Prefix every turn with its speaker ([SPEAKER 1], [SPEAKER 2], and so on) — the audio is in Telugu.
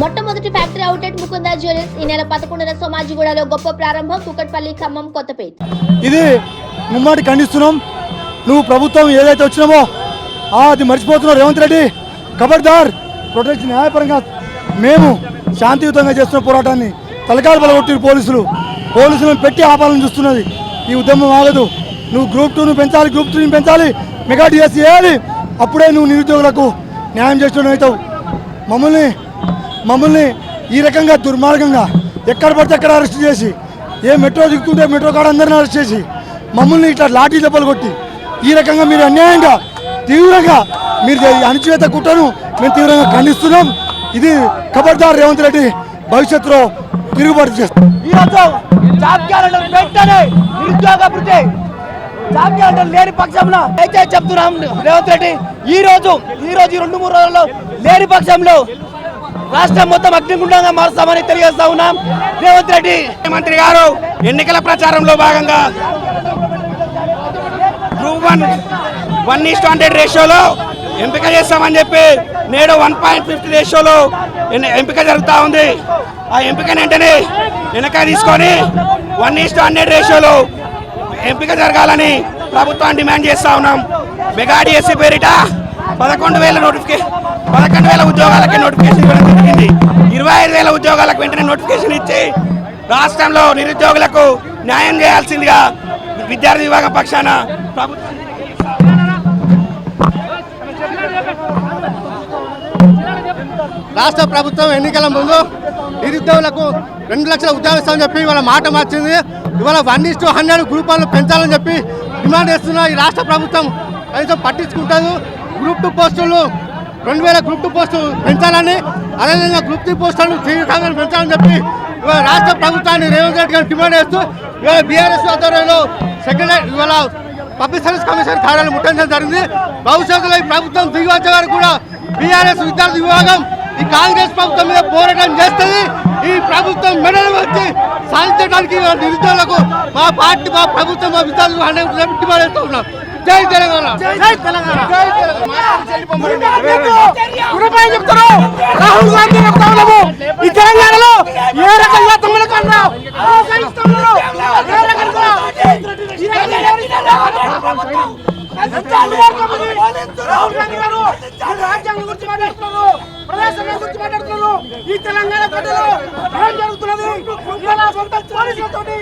[SPEAKER 1] మొట్టమొదటి ఫ్యాక్టరీ అవుట్లెట్ ముకుందా జ్యువెలర్స్ ఈ నెల పదకొండున సోమాజిగూడలో గొప్ప ప్రారంభం కుకట్పల్లి ఖమ్మం కొత్తపేట.
[SPEAKER 2] ఇది ముమ్మాటి ఖండిస్తున్నాం. నువ్వు ప్రభుత్వం ఏదైతే వచ్చినామో అది మర్చిపోతున్నావు రేవంత్ రెడ్డి. ఖబర్దార్ ప్రొటెక్ట్ న్యాయపరంగా మేము శాంతియుతంగా చేస్తున్న పోరాటాన్ని తలకాలు పలగొట్టిన పోలీసులు. పోలీసులను పెట్టి ఆపాలని చూస్తున్నది. ఈ ఉద్యమం ఆగదు. నువ్వు గ్రూప్ టూను పెంచాలి గ్రూప్ త్రీని పెంచాలి మెగా డిఎస్ చేయాలి అప్పుడే నువ్వు నిరుద్యోగులకు న్యాయం చేస్తున్నావు అవుతావు. మమ్మల్ని మమ్మల్ని ఈ రకంగా దుర్మార్గంగా ఎక్కడ పడితే అక్కడ అరెస్ట్ చేసి ఏ మెట్రో దిగుతుంటే మెట్రో కాడ అందరిని అరెస్ట్ చేసి మమ్మల్ని ఇట్లా లాఠీ దెబ్బలు కొట్టి ఈ రకంగా మీరు అన్యాయంగా తీవ్రంగా మీరు అణచివేత కుట్రను మేము తీవ్రంగా ఖండిస్తున్నాం. ఇది ఖబర్దార్ రేవంత్ రెడ్డి భవిష్యత్తులో తిరుగుబాటు చేస్తాం
[SPEAKER 3] ఈరోజు జాబ్ క్యాలెండర్ వెంటనే నిరుద్యోగ అభివృద్ధి జాబ్ క్యాలెండర్ లేని పక్షంలో అయితే చెప్తున్నాం రేవంత్ రెడ్డి. ఈ రోజు ఈ రోజు రెండు మూడు రోజుల్లో లేని పక్షంలో రాష్ట్రం మొత్తం అగ్నిగుండంగా మారుస్తామని తెలియజేస్తా ఉన్నాం. రేవంత్ రెడ్డి.
[SPEAKER 4] మంత్రి గారు ఎన్నికల ప్రచారంలో భాగంగా group one one is to hundred రేషియోలో ఎంపిక చేస్తామని చెప్పి నేడు వన్ పాయింట్ ఫిఫ్టీ రేషియోలో ఎంపిక జరుగుతూ ఉంది. ఆ ఎంపికని వెంటనే వెనక తీసుకొని వన్ ఈస్ట్ హండ్రెడ్ రేషియోలో ఎంపిక జరగాలని ప్రభుత్వాన్ని డిమాండ్ చేస్తా ఉన్నాం. బెగాడి ఎస్సీ పేరిట పదకొండు వేల నోటిఫికేషన్ పదకొండు వేల ఉద్యోగాలకి నోటిఫికేషన్ ఇవ్వడం జరిగింది. ఇరవై ఐదు వేల ఉద్యోగాలకు వెంటనే నోటిఫికేషన్ ఇచ్చి రాష్ట్రంలో నిరుద్యోగులకు న్యాయం చేయాల్సిందిగా విద్యార్థి విభాగం పక్షాన ప్రభుత్వం
[SPEAKER 5] రాష్ట్ర ప్రభుత్వం ఎన్నికల ముందు నిరుద్యోగులకు రెండు లక్షల ఉద్యోగ ఇస్తామని చెప్పి ఇవాళ మాట మార్చింది. ఇవాళ వన్ ఇస్ టు హండ్రెడ్ గ్రూపాలను పెంచాలని చెప్పి డిమాండ్ చేస్తున్న ఈ రాష్ట్ర ప్రభుత్వం కనీసం పట్టించుకుంటారు గ్రూప్ టూ పోస్టులు రెండు వేల గ్రూప్ టూ పోస్టులు పెంచాలని అదేవిధంగా గ్రూప్ త్రీ పోస్టులను తీవ్రంగా పెంచాలని చెప్పి రాష్ట్ర ప్రభుత్వాన్ని రేవంత్ రెడ్డి గారు డిమాండ్ చేస్తూ ఇవాళ బీఆర్ఎస్ ఆధ్వర్యంలో సెక్రటరీ ఇవాళ పబ్లిక్ సర్వీస్ కమిషన్ కార్యాలయం ముట్టించడం జరిగింది. భవిష్యత్తులో ఈ ప్రభుత్వం దిగి వచ్చే వరకు కూడా బీఆర్ఎస్ విద్యార్థి విభాగం ఈ కాంగ్రెస్ ప్రభుత్వం మీద పోరాటం చేస్తుంది. ఈ ప్రభుత్వం మెడలు వచ్చి సాధించడానికి నిరుద్యోగులకు మా పార్టీ మా ప్రభుత్వం మా విద్యార్థులు హండ్రెడ్ డిమాండ్ చేస్తూ ఉన్నాం. జై తెలంగాణ. జై
[SPEAKER 3] చెప్తారు. రాహుల్ గాంధీ చెప్తా ఉన్నాము. ఈ తెలంగాణలో ఏ రకంగా తమ్ముల కన్నా రాహుల్ గాంధీ గారు ఈ రాజ్యాంగం గురించి మాట్లాడుతున్నారు. ప్రజాస్వామ్యం గురించి మాట్లాడుతున్నారు. ఈ తెలంగాణ ప్రజలు ఏం జరుగుతున్నది? సొంత పోలీసులతోటి